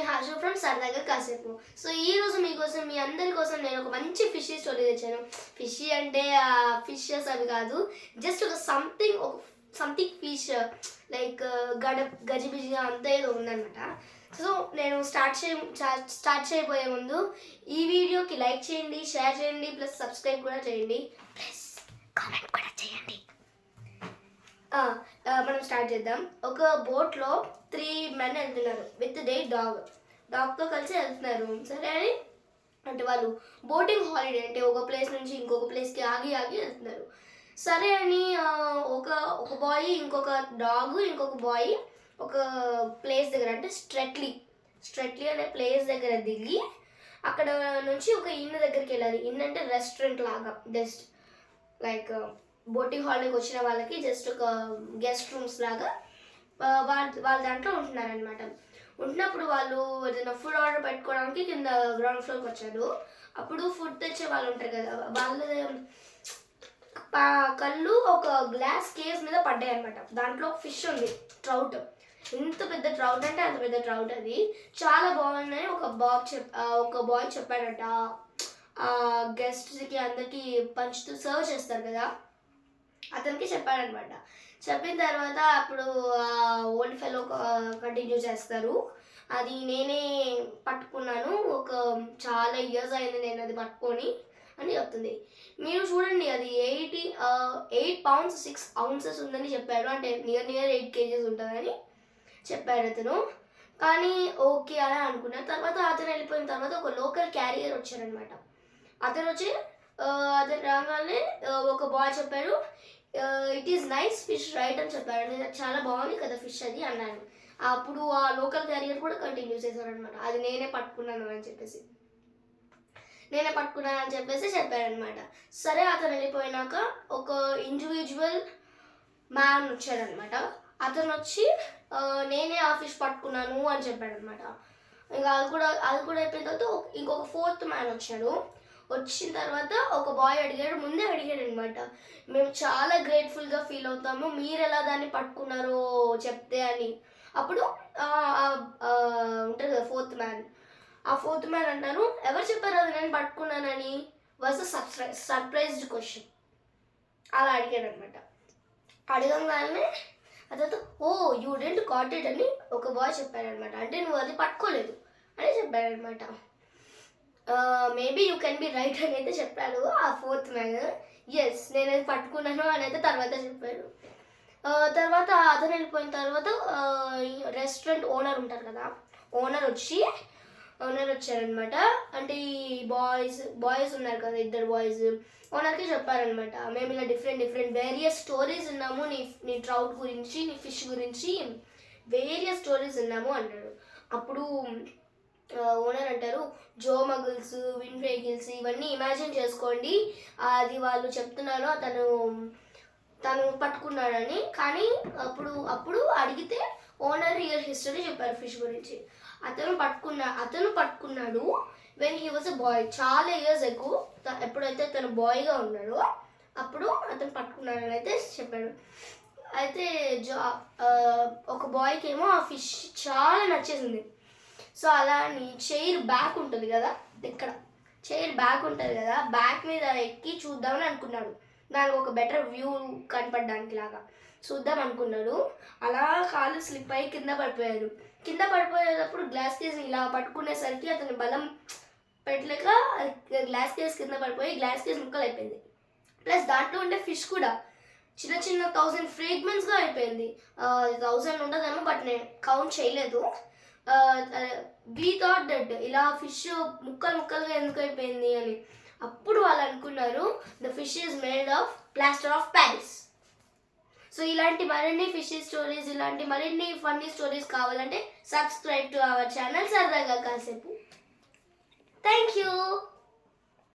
మీ హాజు from సరదాగా కాసేపు. So ఈ రోజు మీకోసం మీ అందరి కోసం నేను ఒక మంచి ఫిష్ స్టోరీ తెచ్చాను. ఫిష్ అంటే ఫిషెస్ అవి కాదు. జస్ట్ ఒక సంథింగ్ ఒక సంథింగ్ ఫిష్ లైక్ గడ గజిబిజిగా అంతా ఏదో ఉందన్నమాట. సో నేను స్టార్ట్ చేయ స్టార్ట్ చేయబోయే ముందు ఈ వీడియోకి లైక్ చేయండి షేర్ చేయండి ప్లస్ సబ్స్క్రైబ్ కూడా చేయండి. ప్లస్ కామెంట్ కూడా చేయండి. మనం స్టార్ట్ చేద్దాం. ఒక బోట్లో త్రీ మెన్ వెళ్తున్నారు. విత్ డే డాగ్ డాగ్తో కలిసి వెళ్తున్నారు. సరే అని? అంటే వాళ్ళు బోటింగ్ హాలిడే అంటే ఒక ప్లేస్ నుంచి ఇంకొక ప్లేస్కి ఆగి ఆగి వెళ్తున్నారు. సరే అని ఒక ఒక బాయ్ ఇంకొక డాగ్ ఇంకొక బాయ్ ఒక ప్లేస్ దగ్గర అంటే స్ట్రెట్లీ స్ట్రెట్లీ అనే ప్లేస్ దగ్గర దిగి అక్కడ నుంచి ఒక ఇన్న దగ్గరికి వెళ్ళాలి. ఇన్ అంటే రెస్టారెంట్ లాగా జస్ట్ లైక్ బోటింగ్ హాల్కి వచ్చిన వాళ్ళకి జస్ట్ ఒక గెస్ట్ రూమ్స్ లాగా వాళ్ళ వాళ్ళ దాంట్లో ఉంటున్నారనమాట ఉంటున్నప్పుడు వాళ్ళు ఏదైనా ఫుడ్ ఆర్డర్ పెట్టుకోవడానికి కింద గ్రౌండ్ ఫ్లోర్కి వచ్చారు. అప్పుడు ఫుడ్ తెచ్చే వాళ్ళు ఉంటారు కదా వాళ్ళ కళ్ళు ఒక గ్లాస్ కేస్ మీద పడ్డాయి అనమాట దాంట్లో ఫిష్ ఉంది ట్రౌట్ ఎంత పెద్ద ట్రౌట్ అంటే అంత పెద్ద ట్రౌట్ అది. చాలా బాగున్నాయి ఒక బాబ్ చెప్ ఒక బాయ్ చెప్పాడట. గెస్ట్కి అందరికి పంచుతూ సర్వ్ చేస్తారు కదా. అతనికి చెప్పాడనమాట. చెప్పిన తర్వాత అప్పుడు ఓల్డ్ ఫెలో కంటిన్యూ చేస్తారు. అది నేనే పట్టుకున్నాను. ఒక చాలా ఇయర్స్ అయింది నేను అది పట్టుకొని అని చెప్తుంది. మీరు చూడండి అది eighty eight pounds six ounces ఉందని చెప్పాడు. అంటే నియర్ నియర్ ఎయిట్ కేజీస్ ఉంటుందని చెప్పాడు అతను. కానీ ఓకే అలా అనుకున్నాను తర్వాత అతను వెళ్ళిపోయిన తర్వాత ఒక లోకల్ క్యారియర్ వచ్చారనమాట. అతను వచ్చి అతను రాగానే ఒక బాయ్ చెప్పాడు it is nice fish right అని చెప్పాడు. చాలా బాగుంది కదా ఫిష్ అది అన్నాను అప్పుడు ఆ లోకల్ క్యారియర్ కూడా కంటిన్యూ చేశారు అనమాట అది నేనే పట్టుకున్నాను అని చెప్పేసి. నేనే పట్టుకున్నాను అని చెప్పేసి చెప్పాడనమాట సరే అతను వెళ్ళిపోయినాక ఒక ఇండివిజువల్ మ్యాన్ వచ్చాడనమాట అతను వచ్చి నేనే ఆ ఫిష్ పట్టుకున్నాను అని చెప్పాడనమాట ఇంకా అది కూడా అది కూడా అయిపోయిన తర్వాత ఇంకొక ఫోర్త్ మ్యాన్ వచ్చాడు. వచ్చిన తర్వాత ఒక బాయ్ అడిగాడు ముందే అడిగాడు అనమాట మేము చాలా గ్రేట్ఫుల్గా ఫీల్ అవుతాము మీరు ఎలా దాన్ని పట్టుకున్నారో చెప్తే అని. అప్పుడు ఉంటుంది కదా ఫోర్త్ మ్యాన్ ఆ ఫోర్త్ మ్యాన్ అంటాను ఎవరు చెప్పారు అది నేను పట్టుకున్నానని? వాజ్ సర్ప్రైజ్ సర్ప్రైజ్డ్ క్వశ్చన్ అలా అడిగాడు అనమాట అడగంగానే అతను oh you didn't caught it అని ఒక బాయ్ చెప్పాడనమాట అంటే నువ్వు అది పట్టుకోలేదు అని చెప్పాడనమాట maybe you can be right అని అయితే చెప్పాడు ఆ ఫోర్త్ మ్యాన్ ఎస్ నేను పట్టుకున్నాను అని అయితే తర్వాత చెప్పాడు. తర్వాత అతను వెళ్ళిపోయిన తర్వాత రెస్టారెంట్ ఓనర్ ఉంటారు కదా ఓనర్ వచ్చి ఓనర్ వచ్చారనమాట అంటే ఈ బాయ్స్ బాయ్స్ ఉన్నారు కదా ఇద్దరు బాయ్స్ ఓనర్కి చెప్పారనమాట మేము ఇలా డిఫరెంట్ డిఫరెంట్ వేరియస్ స్టోరీస్ ఉన్నాము నీ నీ ట్రౌట్ గురించి నీ ఫిష్ గురించి వేరియస్ స్టోరీస్ ఉన్నాము అన్నాడు. అప్పుడు ఓనర్ అంటారు జో మగుల్స్ విన్ వెహికల్స్ ఇవన్నీ ఇమాజిన్ చేసుకోండి. అది వాళ్ళు చెప్తున్నారు అతను తను పట్టుకున్నాడని. కానీ అప్పుడు అప్పుడు అడిగితే ఓనర్ రియల్ హిస్టరీ చెప్పారు ఫిష్ గురించి. అతను పట్టుకున్న అతను పట్టుకున్నాడు when he was a boy చాలా ఇయర్స్ ఎక్కువ ఎప్పుడైతే తను బాయ్గా ఉన్నాడో అప్పుడు అతను పట్టుకున్నాడని అయితే చెప్పాడు. అయితే జా ఒక బాయ్కి ఏమో ఆ ఫిష్ చాలా నచ్చేసింది. సో అలా అని చైర్ బ్యాక్ ఉంటుంది కదా ఇక్కడ. చైర్ బ్యాక్ ఉంటుంది కదా బ్యాక్ మీద ఎక్కి చూద్దామని అనుకున్నాడు. దానికి ఒక బెటర్ వ్యూ కనపడడానికి లాగా. చూద్దాం అనుకున్నాడు. అలా కాలు స్లిప్ అయ్యి కింద పడిపోయాడు. కింద పడిపోయేటప్పుడు గ్లాస్ కేస్ ఇలా పట్టుకునేసరికి అతని బలం పెట్టలేక గ్లాస్ కేస్ కింద పడిపోయి గ్లాస్ కేస్ ముక్కలు అయిపోయింది. ప్లస్ దాంట్లో ఉండే ఫిష్ కూడా చిన్న చిన్న థౌజండ్ ఫ్రేగ్మెంట్స్గా అయిపోయింది. థౌసండ్ ఉండదేమో బట్ నేను కౌంట్ చేయలేదు. బీ థాట్ దట్ ఇలా ఫిష్ ముక్కలు ముక్కలుగా ఎందుకు అయిపోయింది అని. అప్పుడు వాళ్ళు అనుకున్నారు the fish is made of plaster of Paris so ఇలాంటి మరిన్ని ఫిష్ స్టోరీస్ ఇలాంటి మరిన్ని ఫన్నీ స్టోరీస్ కావాలంటే సబ్స్క్రైబ్ టు అవర్ ఛానల్ సరదాగా కాసేపు. Thank you